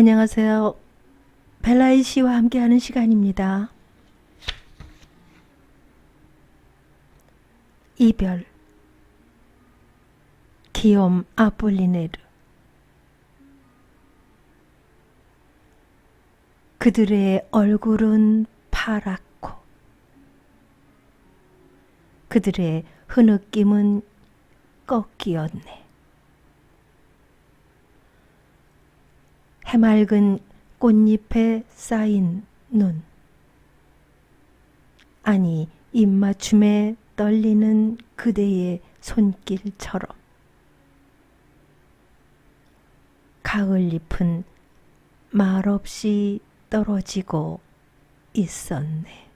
안녕하세요. 벨라이 씨와 함께하는 시간입니다. 이별 기욤 아폴리네르 그들의 얼굴은 파랗고 그들의 흐느낌은 꺾이었네. 해맑은 꽃잎에 쌓인 눈. 아니, 입맞춤에 떨리는 그대의 손길처럼. 가을 잎은 말없이 떨어지고 있었네.